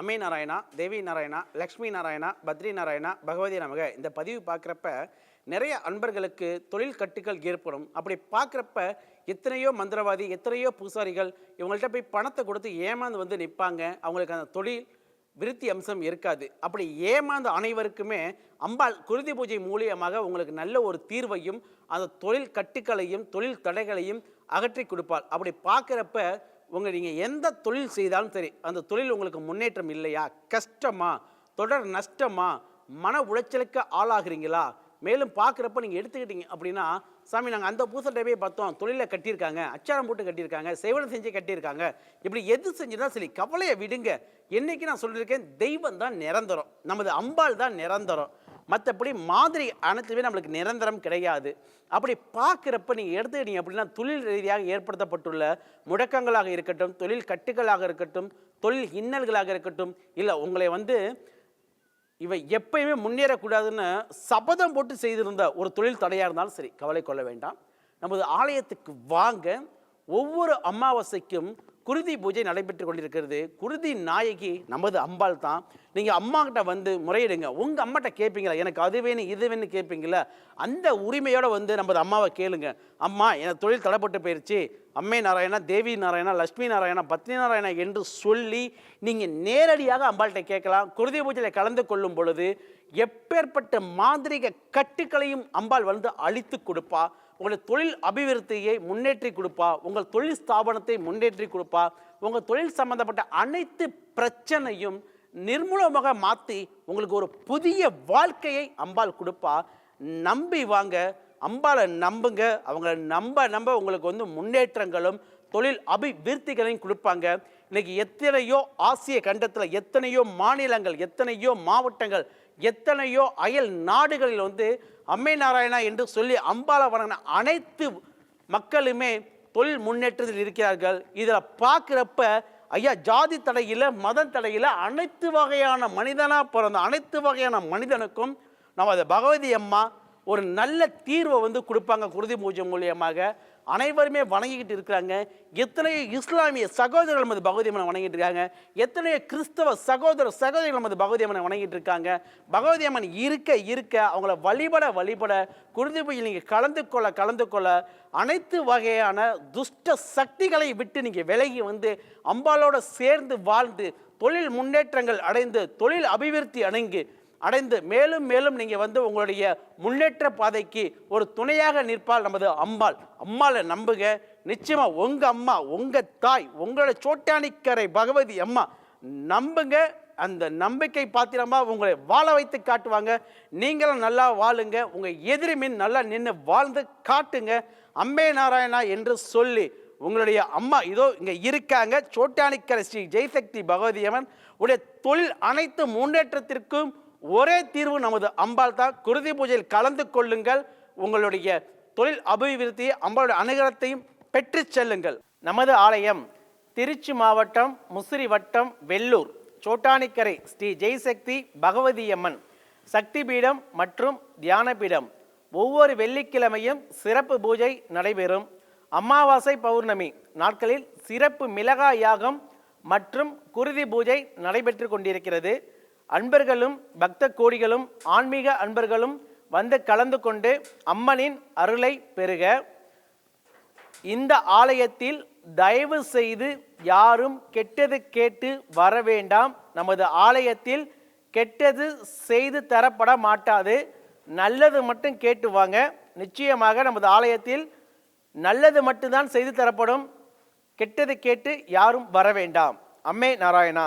அம்மை நாராயணா தேவி நாராயணா லக்ஷ்மி நாராயணா பத்ரி நாராயணா பகவதி நமக. இந்த பதிவு பார்க்குறப்ப நிறைய அன்பர்களுக்கு தொழில் கட்டுக்கள் ஏற்படும். அப்படி பார்க்குறப்ப எத்தனையோ மந்திரவாதி எத்தனையோ பூசாரிகள் இவங்கள்ட்ட போய் பணத்தை கொடுத்து ஏமாந்து வந்து நிற்பாங்க. அவங்களுக்கு அந்த தொழில் விருத்தி அம்சம் இருக்காது. அப்படி ஏமாந்த அனைவருக்குமே அம்பாள் குருதி பூஜை மூலியமாக உங்களுக்கு நல்ல ஒரு தீர்வையும் அந்த தொழில் கட்டுக்களையும் தொழில் தடைகளையும் அகற்றி கொடுப்பாள். அப்படி பார்க்குறப்ப உங்கள் நீங்கள் எந்த தொழில் செய்தாலும் சரி அந்த தொழில் உங்களுக்கு முன்னேற்றம் இல்லையா? கஷ்டமா? தொடர் நஷ்டமா? மன உளைச்சலுக்கு ஆளாகிறீங்களா? மேலும் பார்க்குறப்ப நீங்கள் எடுத்துக்கிட்டீங்க அப்படின்னா சாமி நாங்கள் அந்த பூசல் போய் பார்த்தோம். தொழிலை கட்டியிருக்காங்க அச்சாரம் போட்டு கட்டியிருக்காங்க சேவனம் செஞ்சு கட்டியிருக்காங்க. இப்படி எது செஞ்சுதான் சரி கவலையை விடுங்க. என்றைக்கு நான் சொல்லியிருக்கேன் தெய்வம் தான் நிரந்தரம். நமது அம்பாள் தான் நிரந்தரம். மற்றபடி மாதிரி அனைத்துமே நம்மளுக்கு நிரந்தரம் கிடையாது. அப்படி பார்க்குறப்ப நீங்கள் எடுத்துக்கிட்டீங்க அப்படின்னா தொழில் ரீதியாக ஏற்படுத்தப்பட்டுள்ள முடக்கங்களாக இருக்கட்டும் தொழில் கட்டுகளாக இருக்கட்டும் தொழில் இன்னல்களாக இருக்கட்டும் இல்லை உங்களை வந்து இவை எப்பயுமே முன்னேறக்கூடாதுன்னு சபதம் போட்டு செய்திருந்த ஒரு தொழில் தடையாக இருந்தாலும் சரி கவலை கொள்ள வேண்டாம். நமது ஆலயத்துக்கு வாங்க ஒவ்வொரு அமாவாசைக்கும் குருதி பூஜை நடைபெற்று கொண்டிருக்கிறது. குருதி நாயகி நமது அம்பாள் தான். நீங்கள் அம்மாக்கிட்ட வந்து முறையிடுங்க. உங்கள் அம்மாட்ட கேட்பீங்களா எனக்கு அது வேணும் இது வேணும் கேட்பீங்களா அந்த உரிமையோடு வந்து நமது அம்மாவை கேளுங்க. அம்மா எனக்கு தொழில் தடைப்பட்டு போயிருச்சு. அம்மை நாராயணா தேவி நாராயணா லட்சுமி நாராயணா பத்னி நாராயணா என்று சொல்லி நீங்கள் நேரடியாக அம்பாள்கிட்ட கேட்கலாம். குருதி பூஜையில் கலந்து கொள்ளும் பொழுது எப்பேற்பட்ட மாந்திரிக கட்டுக்களையும் அம்பாள் வந்து அழித்து கொடுப்பா. உங்களுடைய தொழில் அபிவிருத்தியை முன்னேற்றி கொடுப்பா. உங்கள் தொழில் ஸ்தாபனத்தை முன்னேற்றி கொடுப்பா. உங்கள் தொழில் சம்பந்தப்பட்ட அனைத்து பிரச்சனையும் நிர்மூலமாக மாற்றி உங்களுக்கு ஒரு புதிய வாழ்க்கையை அம்பாள் கொடுப்பா. நம்பி வாங்க. அம்பாலை நம்புங்க. அவங்கள நம்ப நம்ப உங்களுக்கு வந்து முன்னேற்றங்களும் தொழில் அபிவிருத்திகளையும் கொடுப்பாங்க. இன்னைக்கு எத்தனையோ ஆசிய கண்டத்தில் எத்தனையோ மாநிலங்கள் எத்தனையோ மாவட்டங்கள் எத்தனையோ அயல் நாடுகளில் வந்து அம்மை நாராயணா என்று சொல்லி அம்பாலை வணங்கின அனைத்து மக்களுமே தொழில் முன்னேற்றத்தில் இருக்கிறார்கள். இதில் பார்க்குறப்ப ஐயா ஜாதி தடையில் மத தடையில் அனைத்து வகையான மனிதனாக பிறந்த அனைத்து வகையான மனிதனுக்கும் நமது பகவதி அம்மா ஒரு நல்ல தீர்வை வந்து கொடுப்பாங்க குருதி பூஜை மூலியமாக. அனைவருமே வணங்கிக்கிட்டு இருக்கிறாங்க. எத்தனையோ இஸ்லாமிய சகோதரர்கள் நமது பகவதியம்மனை வணங்கிட்டு இருக்காங்க. எத்தனையோ கிறிஸ்தவ சகோதர சகோதரிகள் நமது பகவதியம்மனை வணங்கிட்டு இருக்காங்க. பகவதியம்மன் இருக்க இருக்க அவங்கள வழிபட வழிபட குருதி பூஜையில் நீங்கள் கலந்து கொள்ள கலந்து கொள்ள அனைத்து வகையான துஷ்ட சக்திகளை விட்டு நீங்கள் விலகி வந்து அம்பாளோட சேர்ந்து வாழ்ந்து தொழில் முன்னேற்றங்கள் அடைந்து தொழில் அபிவிருத்தி அடைந்து அடைந்து மேலும் மேலும் நீங்கள் வந்து உங்களுடைய முன்னேற்ற பாதைக்கு ஒரு துணையாக நிற்பால் நமது அம்பாள். அம்மாளை நம்புங்க நிச்சயமாக உங்கள் அம்மா உங்கள் தாய் உங்களோட சோட்டானிக்கரை பகவதி அம்மா நம்புங்க. அந்த நம்பிக்கை பாத்திரமா உங்களை வாழ வைத்து காட்டுவாங்க. நீங்களும் நல்லா வாழுங்க. உங்கள் எதிரி மீன் நல்லா நின்று வாழ்ந்து காட்டுங்க. அம்பே நாராயணா என்று சொல்லி உங்களுடைய அம்மா இதோ இங்கே இருக்காங்க. சோட்டானிக்கரை ஸ்ரீ ஜெய்சக்தி பகவதி அம்மன். உடைய தொழில் அனைத்து முன்னேற்றத்திற்கும் ஒரே தீர்வு நமது அம்பாள் தான். குருதி பூஜையில் கலந்து கொள்ளுங்கள். உங்களுடைய தொழில் அபிவிருத்தியை அம்பாளுடைய அனுகிரகத்தையும் பெற்று செல்லுங்கள். நமது ஆலயம் திருச்சி மாவட்டம் முசிறி வட்டம் வெள்ளூர் சோட்டானிக்கரை ஸ்ரீ ஜெய்சக்தி பகவதி அம்மன் சக்தி பீடம் மற்றும் தியான பீடம் ஒவ்வொரு வெள்ளிக்கிழமையும் சிறப்பு பூஜை நடைபெறும். அமாவாசை பௌர்ணமி நாட்களில் சிறப்பு மிளகாய் யாகம் மற்றும் குருதி பூஜை நடைபெற்று கொண்டிருக்கிறது. அன்பர்களும் பக்த கோடிகளும் ஆன்மீக அன்பர்களும் வந்து கலந்து கொண்டு அம்மனின் அருளை பெறுக. இந்த ஆலயத்தில் தயவு செய்து யாரும் கெட்டது கேட்டு வர வேண்டாம். நமது ஆலயத்தில் கெட்டது செய்து தரப்பட மாட்டாது. நல்லது மட்டும் கேட்டு வாங்க. நிச்சயமாக நமது ஆலயத்தில் நல்லது மட்டும்தான் செய்து தரப்படும். கெட்டது கேட்டு யாரும் வர வேண்டாம். அம்மே நாராயணா.